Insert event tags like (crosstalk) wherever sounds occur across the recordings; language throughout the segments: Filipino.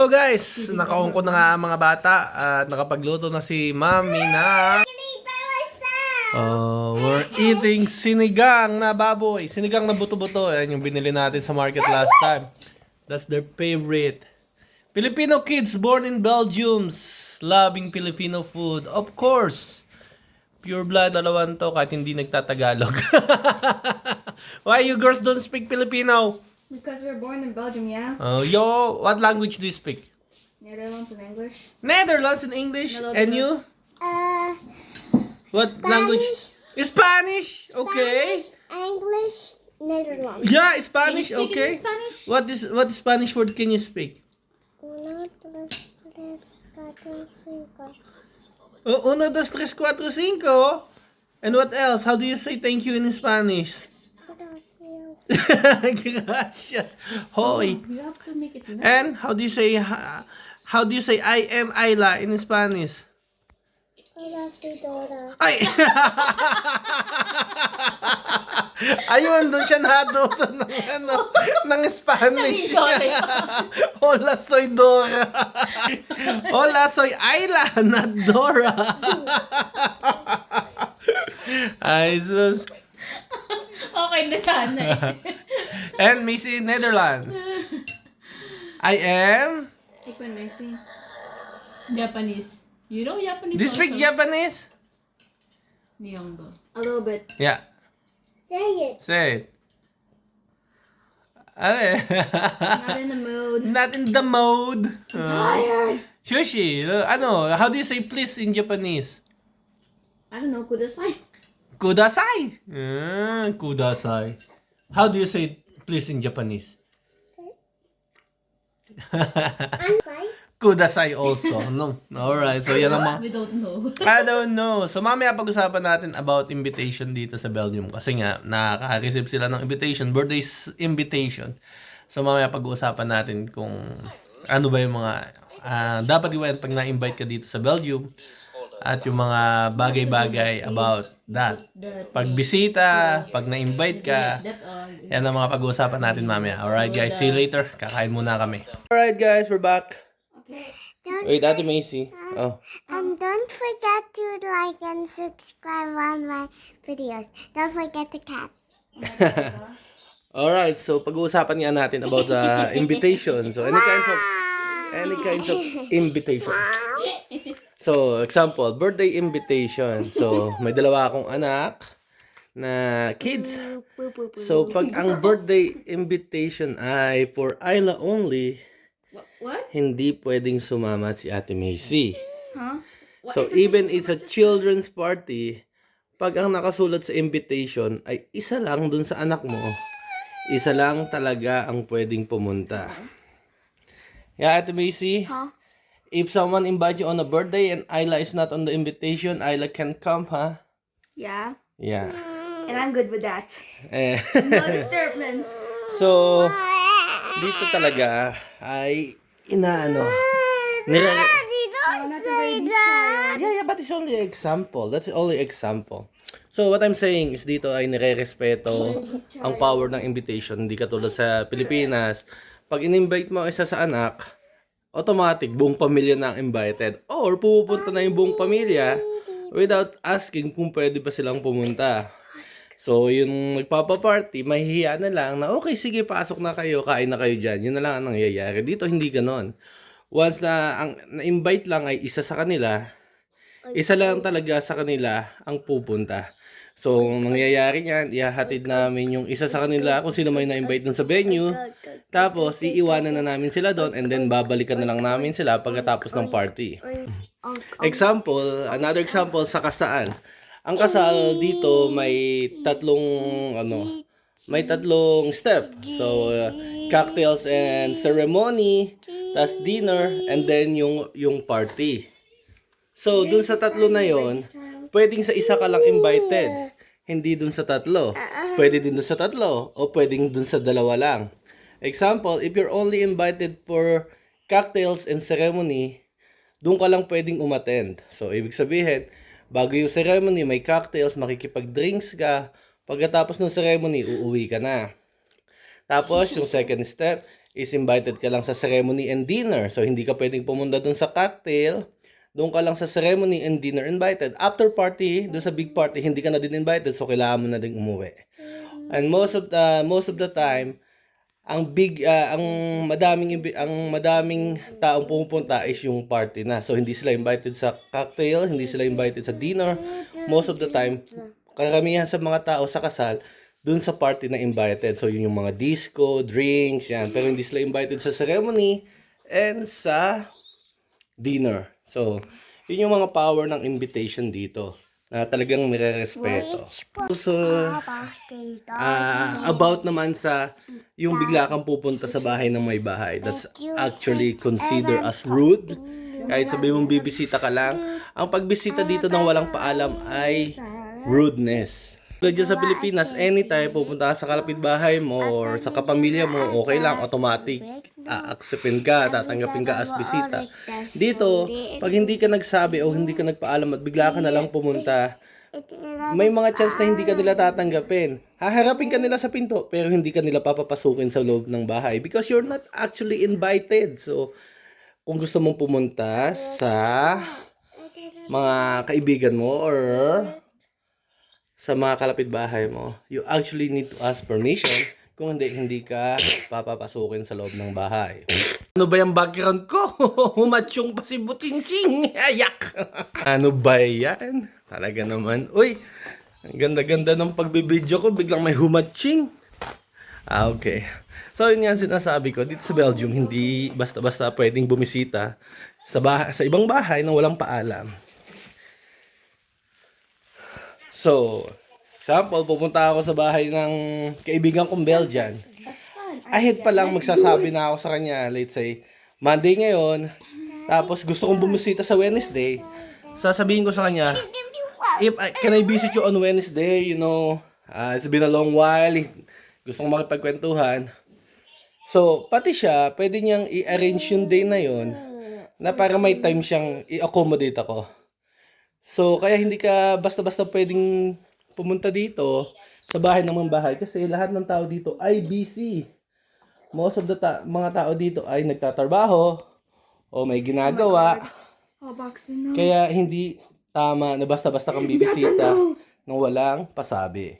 So guys, nakaon ko na nga ang mga bata at nakapagluto na si Mami na Oh, we're eating sinigang na baboy. Sinigang na buto-buto. Yan yung binili natin sa market last time. That's their favorite. Filipino kids born in Belgium, loving Filipino food. Of course. Pure blood, dalawan to kahit hindi nagtatagalog. (laughs) Why you girls don't speak Filipino? Because we were born in Belgium, yeah? Oh, yo, what language do you speak? Netherlands and English. Netherlands in English. Hello, And you? Uh, What language? Spanish. Okay. English, Netherlands. Yeah, Spanish. Can you speak Okay. in Spanish? What is what Spanish word can you speak? Uno, dos, tres, cuatro, cinco. Uh, uno, dos, tres, cuatro, cinco. And what else? How do you say thank you in Spanish? Gracias. (laughs) Gracias. Hoy. You have to make it loud. And how do you say ha- how do you say I am Ayla in Spanish? Graciadora. Ay! (laughs) Ayun, doon siya natuto ng, ano, ng Spanish. (laughs) Hola, soy Dora. Hola, soy Ayla, not Dora. Ay, sus. Okay na sana eh. (laughs) And Missy Netherlands. (laughs) I am... Ik ben Macy. Japanese. You know Japanese Do you speak also? Japanese? Nihongo. A little bit. Yeah. Say it. Say it. Ano Not in the mood. (laughs) Not in the mode. Tired. Shushi, uh, ano, how do you say please in Japanese? I don't know, kudasai. Kudasai. Ah, kudasai. How do you say please in Japanese? Kudasai (laughs) also. No. Alright, so yan ang mga... We don't know. I don't know. So mamaya pag-usapan natin about invitation dito sa Belgium kasi nga nakaka-receive sila ng invitation, birthday invitation. So mamaya pag-uusapan natin kung ano ba yung mga ah, dapat gawin pag na-invite ka dito sa Belgium at yung mga bagay-bagay about that. Pag bisita, pag na-invite ka, yan ang mga pag-uusapan natin mamaya. Alright guys, see you later. Kakain muna kami. Alright guys, we're back. Don't, Wait, Ate Macy. Oh. and don't forget to like and subscribe on my videos. Don't forget the (laughs) cat. Alright, so pag-uusapan nga natin about the invitation. So any kinds of any kinds of invitation. (laughs) So, example, birthday invitation. So, (laughs) may dalawa akong anak na kids. So, pag ang birthday invitation ay for Ayla only, What? hindi pwedeng sumama si Ate Macy. Huh? So, even it's a children's party, pag ang nakasulat sa invitation ay isa lang dun sa anak mo, isa lang talaga ang pwedeng pumunta. Yeah, Ate Macy? Huh? If someone invite you on a birthday and Ayla is not on the invitation, Ayla can come, ha? Yeah. Yeah. And I'm good with that. Eh, No (laughs) disturbance. so, dito talaga ay inaano. Nire- Don't say that. Yeah, yeah, but it's only example. That's only example. So, what I'm saying is dito ay nire-respeto ang power ng invitation. Hindi katulad sa Pilipinas. Pag in-invite mo ang isa sa anak, automatic, buong pamilya na ang invited. Or pupunta na yung buong pamilya without asking kung pwede ba silang pumunta. So, yung nagpapa-party, mahihiya na lang na, okay, sige, pasok na kayo, kain na kayo dyan. Yun na lang ang nangyayari. Dito, hindi ganon. Once na ang na-invite lang ay isa sa kanila, isa lang talaga sa kanila ang pupunta. So, ang mangyayari niyan, ihahatid namin yung isa sa kanila kung sino may na-invite dun sa venue. Tapos, iiwanan na namin sila doon and then babalikan na lang namin sila pagkatapos ng party. Example, another example sa kasal. Ang kasal dito may tatlong ano, may tatlong step. So, uh, cocktails and ceremony, tas dinner, and then yung yung party. So, dun sa tatlo na yon, pwedeng sa isa ka lang invited. Hindi dun sa tatlo. Pwede din dun sa tatlo. O pwedeng dun sa dalawa lang. Example, if you're only invited for cocktails and ceremony, dun ka lang pwedeng umattend. So, ibig sabihin, bago yung ceremony, may cocktails, makikipag-drinks ka. Pagkatapos ng ceremony, uuwi ka na. Tapos, yung second step, is invited ka lang sa ceremony and dinner. So, hindi ka pwedeng pumunta dun sa cocktail. Doon ka lang sa ceremony and dinner invited. After party, doon sa big party, hindi ka na din invited. So, kailangan mo na din umuwi. And most of the, most of the time, ang big ah, ang madaming ang madaming taong pumupunta is yung party na. So hindi sila invited sa cocktail, hindi sila invited sa dinner. Most of the time, karamihan sa mga tao sa kasal dun sa party na invited. So yun yung mga disco, drinks, yan. Pero hindi sila invited sa ceremony and sa dinner. So, yun yung mga power ng invitation dito na talagang nire-respeto. So, Ah, about naman sa yung bigla kang pupunta sa bahay ng may bahay. That's actually considered as rude. Kahit sabi mong bibisita ka lang, ang pagbisita dito ng walang paalam ay rudeness. Dyan sa Pilipinas, anytime pupunta ka sa kalapit bahay mo or sa kapamilya mo, okay lang, automatic, a-acceptin ka, tatanggapin ka as bisita. Dito, pag hindi ka nagsabi o hindi ka nagpaalam at bigla ka na lang pumunta, may mga chance na hindi ka nila tatanggapin. Haharapin ka nila sa pinto, pero hindi ka nila papapasukin sa loob ng bahay because you're not actually invited. So, kung gusto mong pumunta sa mga kaibigan mo or sa mga kalapit bahay mo, you actually need to ask permission. Kung hindi, hindi ka papapasukin sa loob ng bahay. Ano ba yung background ko? (laughs) Humatsyong pa si Butinching. (laughs) Ayak! ano ba yan? Talaga naman. Uy, ang ganda-ganda ng pagbibideo ko. Biglang may humatching. Ah, okay. So, yun nga sinasabi ko. Dito sa Belgium, hindi basta-basta pwedeng bumisita sa, bah- sa ibang bahay na walang paalam. So, example, pupunta ako sa bahay ng kaibigan kong Belgian. Ahead pa lang magsasabi na ako sa kanya, let's say, Monday ngayon, tapos gusto kong bumisita sa Wednesday, sasabihin ko sa kanya, if I, can I visit you on Wednesday, you know, uh, it's been a long while, gusto kong makipagkwentuhan. So, pati siya, pwede niyang i-arrange yung day na yon na para may time siyang i-accommodate ako. So, kaya hindi ka basta-basta pwedeng pumunta dito sa bahay ng mga bahay kasi lahat ng tao dito ay busy. Most of the ta- mga tao dito ay nagtatrabaho o may ginagawa. Oh, boxing. Kaya hindi tama na basta-basta kang (laughs) bibisita nang walang pasabi.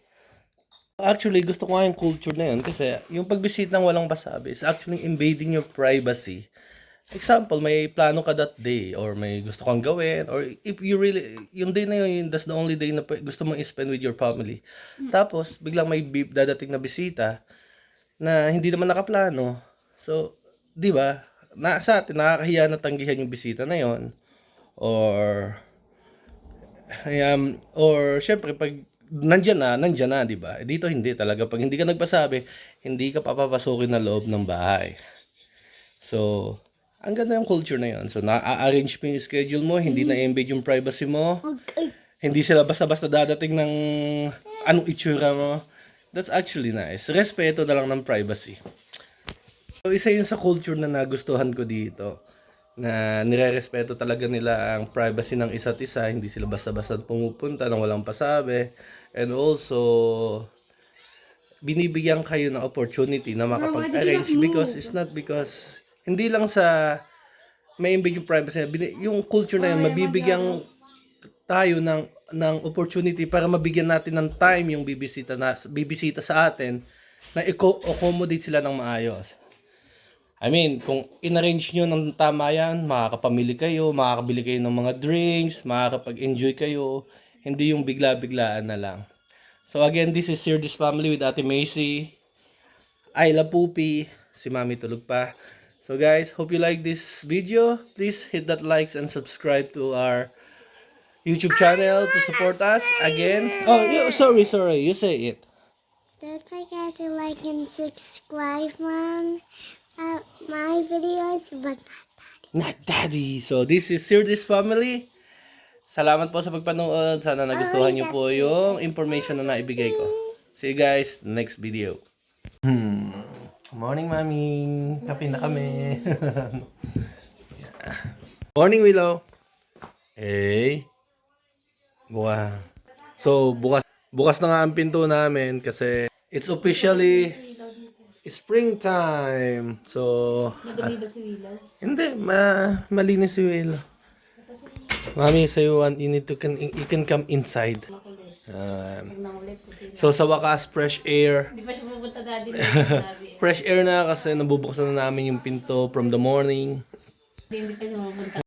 Actually, gusto ko nga yung culture na yun kasi yung pagbisita ng walang pasabi is actually invading your privacy. Example, may plano ka that day or may gusto kang gawin or if you really, yung day na yun, that's the only day na gusto mong i-spend with your family. Tapos, biglang may beep dadating na bisita na hindi naman nakaplano. So, di ba? Na, sa atin, nakakahiya na tanggihan yung bisita na yon Or, um, or, syempre, pag nandyan na, nandyan na, di ba? Eh, Dito hindi talaga. Pag hindi ka nagpasabi, hindi ka papapasukin na loob ng bahay. So, ang ganda yung culture na yon So, na-arrange mo yung schedule mo, hindi na-invade yung privacy mo. Hindi sila basta-basta dadating ng anong itsura mo. That's actually nice. Respeto na lang ng privacy. So, isa yun sa culture na nagustuhan ko dito. Na nire-respeto talaga nila ang privacy ng isa't isa. Hindi sila basta-basta pumupunta nang walang pasabi. And also, binibigyan kayo ng opportunity na makapag-arrange because it's not because hindi lang sa may invade yung privacy yung culture na yun mabibigyan tayo ng ng opportunity para mabigyan natin ng time yung bibisita na bibisita sa atin na i-accommodate sila ng maayos. I mean, kung inarrange nyo ng tama yan, makakapamili kayo, makakabili kayo ng mga drinks, makakapag-enjoy kayo, hindi yung bigla-biglaan na lang. So again, this is Sir This Family with Ate Macy, Ayla Pupi, si Mami Tulog pa. So guys, hope you like this video. Please hit that likes and subscribe to our YouTube channel to support us again. Oh, you, sorry, sorry. You say it. Don't forget to like and subscribe on uh, my videos. But Not daddy. So this is Sir This Family. Salamat po sa pagpanood. Sana nagustuhan niyo po yung information na naibigay ko. See you guys next video. Morning, Mami. Kape na kami. Yeah. (laughs) Morning, Willow. Hey. Bukas. So, bukas bukas na nga ang pinto namin kasi it's officially springtime. So, Madumi ba si Willow? hindi, ma malinis si Will. Mami, say you want, you need to, can, you can come inside. Um, So, sa wakas, fresh air. Hindi pa siya pupunta daddy. (laughs) Fresh air na kasi nabubuksan na namin yung pinto from the morning. Hindi pa siya pupunta.